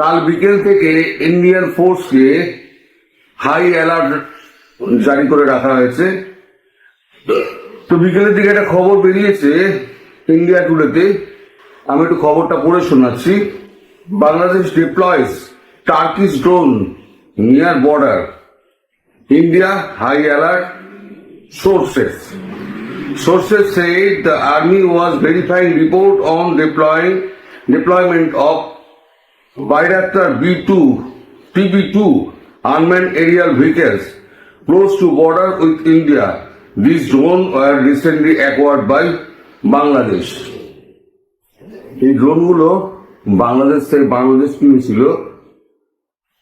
কাল বিকেল থেকে ইন্ডিয়ান ফোর্সকে হাই অ্যালার্ট জারি করে রাখা হয়েছে। তো বিকেলের দিকে একটা খবর বেরিয়েছে ইন্ডিয়া টুডেতে আমি একটু খবরটা পড়ে শোনাচ্ছি। Bangladesh deploys Turkish drone near border India high alert sources. Sources say the army was verifying report on deploying, deployment of Bayraktar B2, TB2 unmanned aerial vehicles close to border with India. These drones were recently acquired by Bangladesh. এই ড্রোনগুলো বাংলাদেশ থেকে বাংলাদেশ কিনেছিল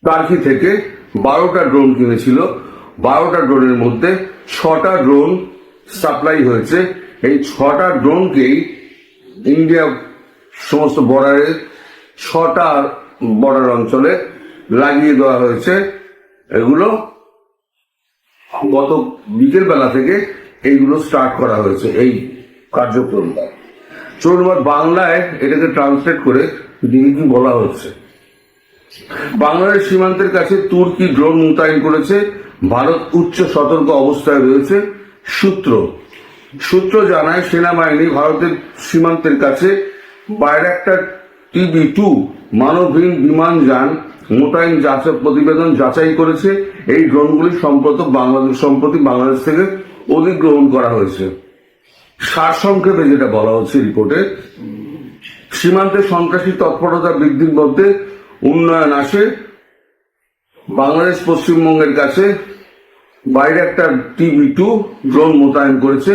turkey থেকে বারোটা drone কিনেছিল বারোটা ড্রোনের মধ্যে ছটা ড্রোন সাপ্লাই হয়েছে এই ছটা ড্রোনকেই ইন্ডিয়া সমস্ত বর্ডারে ছটা বর্ডার অঞ্চলে লাগিয়ে দেওয়া হয়েছে। এগুলো গত বিকেল বেলা থেকে এইগুলো স্টার্ট করা হয়েছে, এই কার্যক্রমটা। চলুন বাংলায় এটাকে ট্রান্সলেট করে কি বলা হচ্ছে। বাংলাদেশ সীমান্তের কাছে তুর্কি ড্রোন মোতায়েন করেছে। ভারত উচ্চ সতর্ক অবস্থায় রয়েছে। সূত্র। সূত্র জানায় সেনাবাহিনী ভারতের সীমান্তের কাছে বাইরাক্টার টিবি টু মানবহীন বিমান যান, মোতায়েন যাচাই প্রতিবেদন যাচাই করেছে। এই ড্রোনগুলি সম্প্রত বাংলাদেশ, সম্প্রতি বাংলাদেশ থেকে অধিগ্রহণ করা হয়েছে। সারসংক্ষেপে যেটা বলা হচ্ছে রিপোর্টে, সীমান্তে সন্ত্রাসী তৎপরতা বৃদ্ধির মধ্যে উন্নয়ন আসে। বাংলাদেশ পশ্চিমবঙ্গের কাছে বাইরে একটা টিভি টু ড্রোন মোতায়েন করেছে।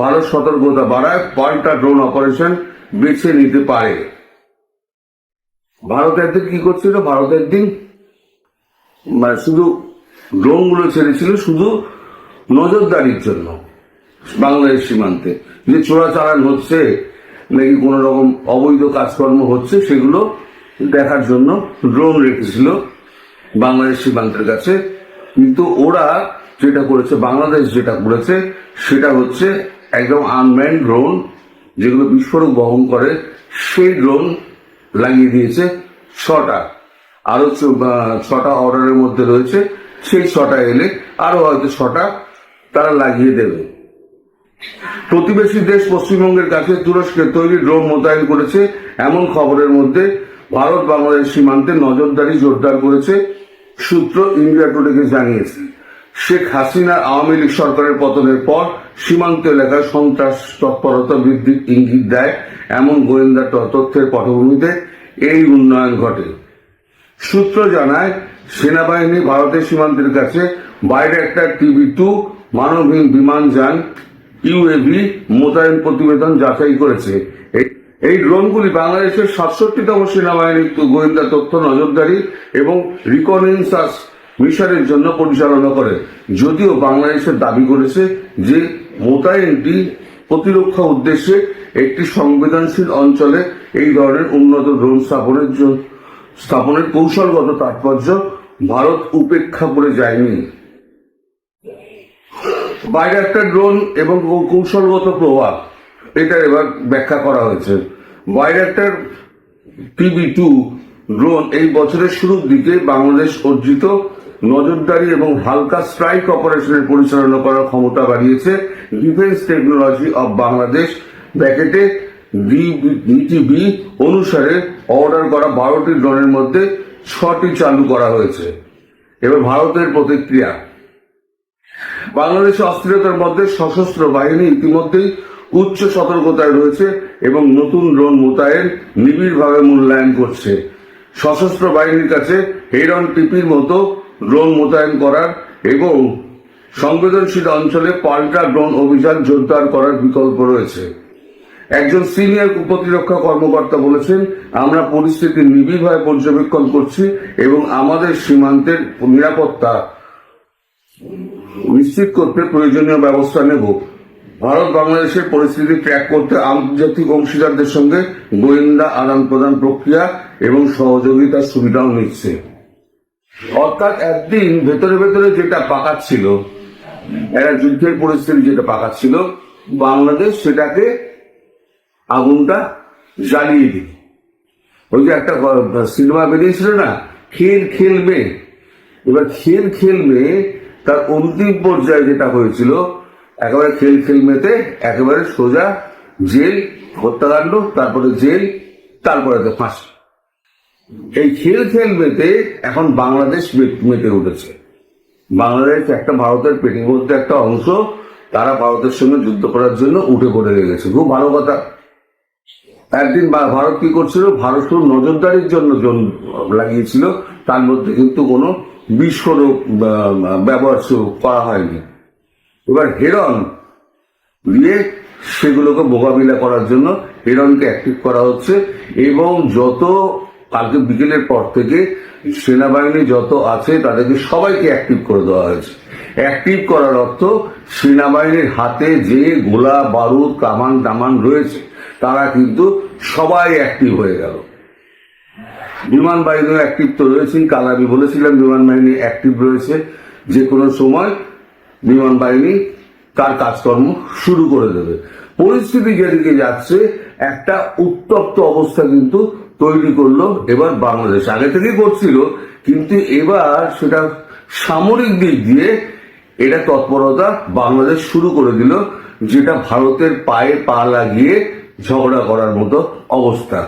ভারত সতর্কতা বাড়ায় পাল্টা ড্রোন অপারেশন বেছে নিতে পারে। ভারত একদিন কি করছিল? ভারত একদিন মানে শুধু ড্রোনগুলো ছেড়েছিল, শুধু নজরদারির জন্য বাংলাদেশ সীমান্তে। যে চোরাচালান হচ্ছে, নাকি কোন রকম অবৈধ কাজকর্ম হচ্ছে, সেগুলো দেখার জন্য ড্রোন রেখেছিল বাংলাদেশ সীমান্তের কাছে। কিন্তু ওরা যেটা করেছে, বাংলাদেশ যেটা করেছে, সেটা হচ্ছে একদম আনম্যান ড্রোন যেগুলো বিস্ফোরক বহন করে, সেই ড্রোন লাগিয়ে দিয়েছে ছটা। আরও ছটা অর্ডারের মধ্যে রয়েছে। সেই ছটা এলে আরও হয়তো ছটা তারা লাগিয়ে দেবে। প্রতিবেশী দেশ পশ্চিমবঙ্গের কাছে তুরস্কের তৈরি ড্রোন মোতায়েন করেছে। এমন খবরের মধ্যে ভারত বাংলাদেশ সীমান্তে নজরদারি জোরদার করেছে। সূত্র ইন্ডিয়া টুডেকে জানিয়েছে। শেখ হাসিনা আওয়ামী লীগ সরকারের পতনের পর সীমান্ত এলাকায় সন্ত্রাস তৎপরতা বৃদ্ধির ইঙ্গিত দেয় এমন গোয়েন্দা তথ্যের পটভূমিতে এই উন্নয়ন ঘটে। সূত্র জানায়, সেনাবাহিনী ভারতের সীমান্তের কাছে বাইরে একটা টিভি টু মানবহীন বিমান যান ইউএভি মোতায়েন প্রতিবেদন যাচাই করেছে। এই- এই ড্রোনগুলি বাংলাদেশের সাতষট্টিতম সেনাবাহিনীর গোয়েন্দা তথ্য নজরদারি এবং রিকনেন্সাস মিশনের জন্য পরিচালনা করে। যদিও বাংলাদেশের দাবি করেছে যে মোতায়েনটি প্রতিরক্ষা উদ্দেশ্যে একটি সংবেদনশীল অঞ্চলে এই ধরনের উন্নত ড্রোন স্থাপনের জন্য স্থাপনের কৌশলগত তাৎপর্য ভারত উপেক্ষা করে যায়নি। বাইরে একটা ড্রোন এবং কৌশলগত প্রভাব, এটা এবার ব্যাখ্যা করা হয়েছে। বাইরে একটা টিভি টু ড্রোন এই বছরের শুরুর দিকে বাংলাদেশ অর্জিত নজরদারি এবং হালকা স্ট্রাইক অপারেশনের পরিচালনা করার ক্ষমতা বাড়িয়েছে ডিফেন্স টেকনোলজি অব বাংলাদেশ ব্যাকেটে ডিটিবি অনুসারে অর্ডার করা বারোটি ড্রোনের মধ্যে ছটি চালু করা হয়েছে। এবার ভারতের প্রতিক্রিয়া। বাংলাদেশে অস্থিরতার মধ্যে সশস্ত্র বাহিনী ইতিমধ্যেই উচ্চ সতর্কতায় রয়েছে এবং নতুন ড্রোন মোতায়েন নিবিড়ভাবে মূল্যায়ন করছে। সশস্ত্র বাহিনীর কাছে হেরন টিপির মতো ড্রোন মোতায়েন করার এবং সংবেদনশীল অঞ্চলে পাল্টা ড্রোন অভিযান জোরদার করার বিকল্প রয়েছে। একজন সিনিয়র প্রতিরক্ষা কর্মকর্তা বলেছেন, আমরা পরিস্থিতি নিবিড়ভাবে পর্যবেক্ষণ করছি এবং আমাদের সীমান্তের নিরাপত্তা নিশ্চিত করতে প্রয়োজনীয় ব্যবস্থা নেব। ভারত বাংলাদেশের পরিস্থিতি ট্র্যাক করতে আন্তর্জাতিক অংশীদারদের সঙ্গে গোয়েন্দা আদান প্রদান প্রক্রিয়া এবং সহযোগিতার সুবিধাও নিচ্ছে। অর্থাৎ একদিন ভেতরে ভেতরে যেটা পাকাচ্ছিল একটা যুদ্ধের পরিস্থিতি যেটা পাকাচ্ছিল বাংলাদেশ সেটাকে আগুনটা জ্বালিয়ে দিল। ওই যে একটা সিনেমা বেরিয়েছিল না, খেল খেলবে। এবার খেল খেলবে, তার অন্তিম পর্যায়ে যেটা হয়েছিল, একেবারে খেল খেলমেতে একেবারে সোজা জেল, হত্যাকাণ্ড, তারপরে জেল, তারপরে ফাঁসি। এই খেল খেল মেতে এখন বাংলাদেশ মেতে উঠেছে। বাংলাদেশ একটা ভারতের পেটির মধ্যে একটা অংশ, তারা ভারতের সঙ্গে যুদ্ধ করার জন্য উঠে পড়ে লেগেছে খুব ভালো কথা। একদিন ভারত কি করছিল? ভারত শুধু নজরদারির জন্য জন- লাগিয়েছিল, তার মধ্যে কিন্তু কোনো বিস্ফোরক ব্যবহার করা হয়নি। এবার হেরন দিয়ে সেগুলোকে মোকাবিলা করার জন্য হেরনকে অ্যাক্টিভ করা হচ্ছে এবং যত কালকে বিকেলের পর থেকে সেনাবাহিনী যত আছে তাদেরকে সবাইকে অ্যাক্টিভ করে দেওয়া হয়েছে। অ্যাক্টিভ করার অর্থ সেনাবাহিনীর হাতে যে গোলা, বারুদ, কামান, টামান রয়েছে, তারা কিন্তু সবাই অ্যাক্টিভ হয়ে গেল। বিমান বাহিনী অ্যাক্টিভ তো রয়েছেই, কাল আমি বলেছিলাম বিমান বাহিনী অ্যাক্টিভ রয়েছে। যে কোনো সময় বিমান বাহিনী তার কাজকর্ম শুরু করে দেবে। পরিস্থিতি যেদিকে যাচ্ছে একটা উত্তপ্ত অবস্থা কিন্তু তৈরি করল এবার বাংলাদেশ। আগে থেকেই করছিল, কিন্তু এবার সেটা সামরিক দিক দিয়ে এটা তৎপরতা বাংলাদেশ শুরু করে দিল, যেটা ভারতের পায়ে পা লাগিয়ে ঝগড়া করার মতো অবস্থা।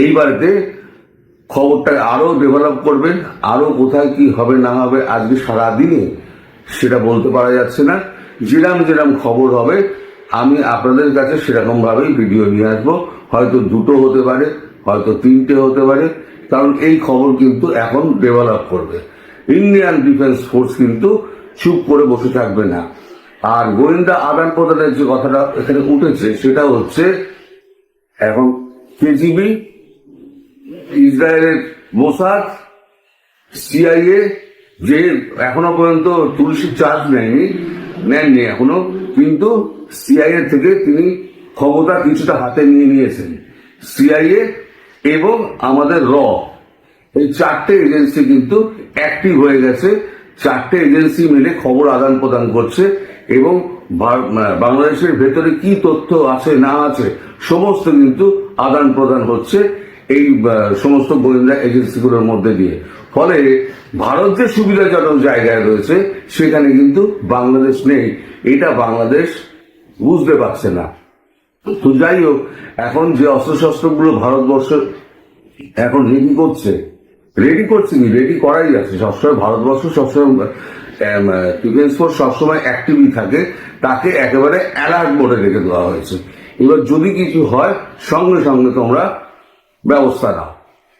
এইবারেতে খবরটা আরও ডেভেলপ করবেন আরও কোথায় কি হবে না হবে আজকে সারাদিনে সেটা বলতে পারা যাচ্ছে না। যেরাম যেরাম খবর হবে আমি আপনাদের কাছে সেরকম ভাবেই ভিডিও নিয়ে আসব। হয়তো দুটো হতে পারে, হয়তো তিনটে হতে পারে, কারণ এই খবর কিন্তু এখন ডেভেলপ করবে। ইন্ডিয়ান ডিফেন্স ফোর্স কিন্তু চুপ করে বসে থাকবে না। আর গোয়েন্দা আদান প্রদানের যে কথাটা এখানে উঠেছে, সেটা হচ্ছে এখন কেজিবি ইসরায়েলের মোসাদ সিআইএ যে এখনও পর্যন্ত তুলসীর চার্জ নেয়নি নেননি এখনও, কিন্তু সিআইএ থেকে তিনি ক্ষমতা কিছুটা হাতে নিয়ে নিয়েছেন। সিআইএ এবং আমাদের র, এই চারটে এজেন্সি কিন্তু অ্যাক্টিভ হয়ে গেছে। চারটে এজেন্সি মিলে খবর আদান প্রদান করছে এবং বাংলাদেশের ভেতরে কি তথ্য আছে, না আছে, সমস্ত কিন্তু আদান প্রদান হচ্ছে। এই সমস্ত গোয়েন্দা এজেন্সিগুলোর মধ্যে দিয়ে। ফলে ভারত যে সুবিধাজনক জায়গায় রয়েছে, সেখানে কিন্তু বাংলাদেশ নেই। এটা বাংলাদেশ বুঝতে পারছে না। তো যাই হোক, এখন যে অস্ত্রশস্ত্রগুলো ভারতবর্ষ এখন রেডি করছে রেডি করছে কি? রেডি করাই আছে সবসময় ভারতবর্ষ, সবসময় ডিফেন্স ফোর্স সবসময় অ্যাক্টিভই থাকে। তাকে একেবারে অ্যালার্ট মোডে রেখে দেওয়া হয়েছে। এবার যদি কিছু হয়, সঙ্গে সঙ্গে তোমরা ব্যবস্থা নাও।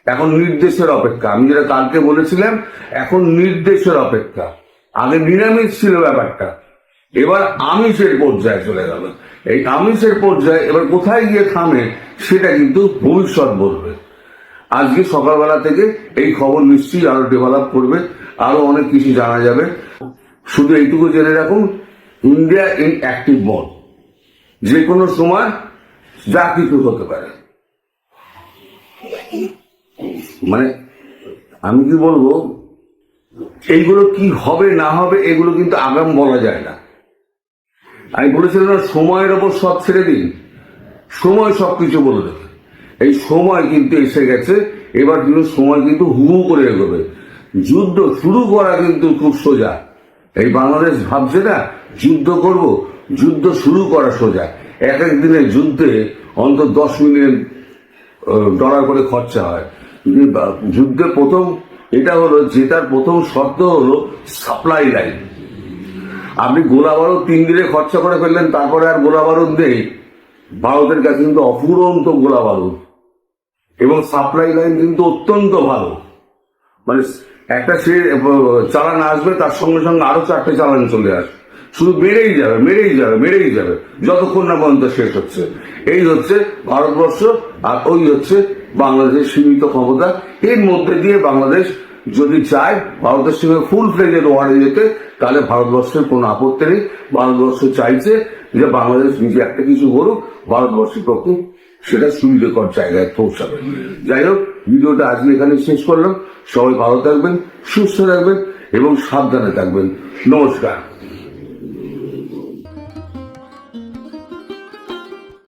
এখন নির্দেশের অপেক্ষা। আমি যেটা কালকে বলেছিলাম, এখন নির্দেশের অপেক্ষা। আগে নিরামিষ ছিল ব্যাপারটা। এবার আমিষের পর্যায়ে চলে গেল। এই আমিষের পর্যায়ে এবার কোথায় গিয়ে থামে, সেটা কিন্তু ভবিষ্যৎ বলবে। আজকে সকালবেলা থেকে এই খবর নিশ্চয়ই আরও ডেভেলপ করবে, আরও অনেক কিছু জানা যাবে। শুধু এইটুকু জেনে রাখুন ইন্ডিয়া ইন অ্যাক্টিভ মোড যে কোনো সময় যা কিছু হতে পারে। মানে আমি কি বলব, এইগুলো কি হবে, না হবে, এগুলো কিন্তু আগাম বলা যায় না। আমি বলেছিলাম না, সময়ের ওপর সব ছেড়ে দিন। সময় সবকিছু বলে দেবে। এই সময় কিন্তু এসে গেছে, এবার কিন্তু সময় কিন্তু হু করে এগোবে। যুদ্ধ শুরু করা কিন্তু খুব সোজা। এই বাংলাদেশ ভাবছে না, যুদ্ধ করব, যুদ্ধ শুরু করা সোজা। এক এক দিনের যুদ্ধে অন্তত দশ মিলিয়ন ডলার করে খরচা হয়। যুদ্ধের প্রথম, এটা হলো জেতার প্রথম শর্ত হলো সাপ্লাই লাইন আপনি গোলা বারুদ তিন দিনে খরচা করে ফেললেন, তারপরে আর গোলা বারুদ নেই। ভারতের কাছে কিন্তু অফুরন্ত গোলা বারুদ। এবং সাপ্লাই লাইন কিন্তু অত্যন্ত ভালো। মানে একটা সে চালান আসবে, তার সঙ্গে সঙ্গে আরও চারটে চালান চলে আসবে। শুধু বেড়েই যাবে, মেরেই যাবে মেরেই যাবে। যতক্ষণ না পর্যন্ত শেষ হচ্ছে। এই হচ্ছে ভারতবর্ষ, আর ওই হচ্ছে বাংলাদেশের সীমিত ক্ষমতা। এর মধ্যে দিয়ে বাংলাদেশ যদি চায়, ভারতের সঙ্গে ফুল ফ্লেজের ওয়ার্ডে যেতে, তাহলে ভারতবর্ষের কোনো আপত্তি নেই। ভারতবর্ষ চাইছে যে বাংলাদেশ নিজে একটা কিছু করুক, ভারতবর্ষের পক্ষে সেটা সুবিধাকর জায়গায় পৌঁছাবে। যাই হোক, ভিডিওটা আজকে এখানে শেষ করলাম। সবাই ভালো থাকবেন, সুস্থ থাকবেন এবং সাবধানে থাকবেন। নমস্কার।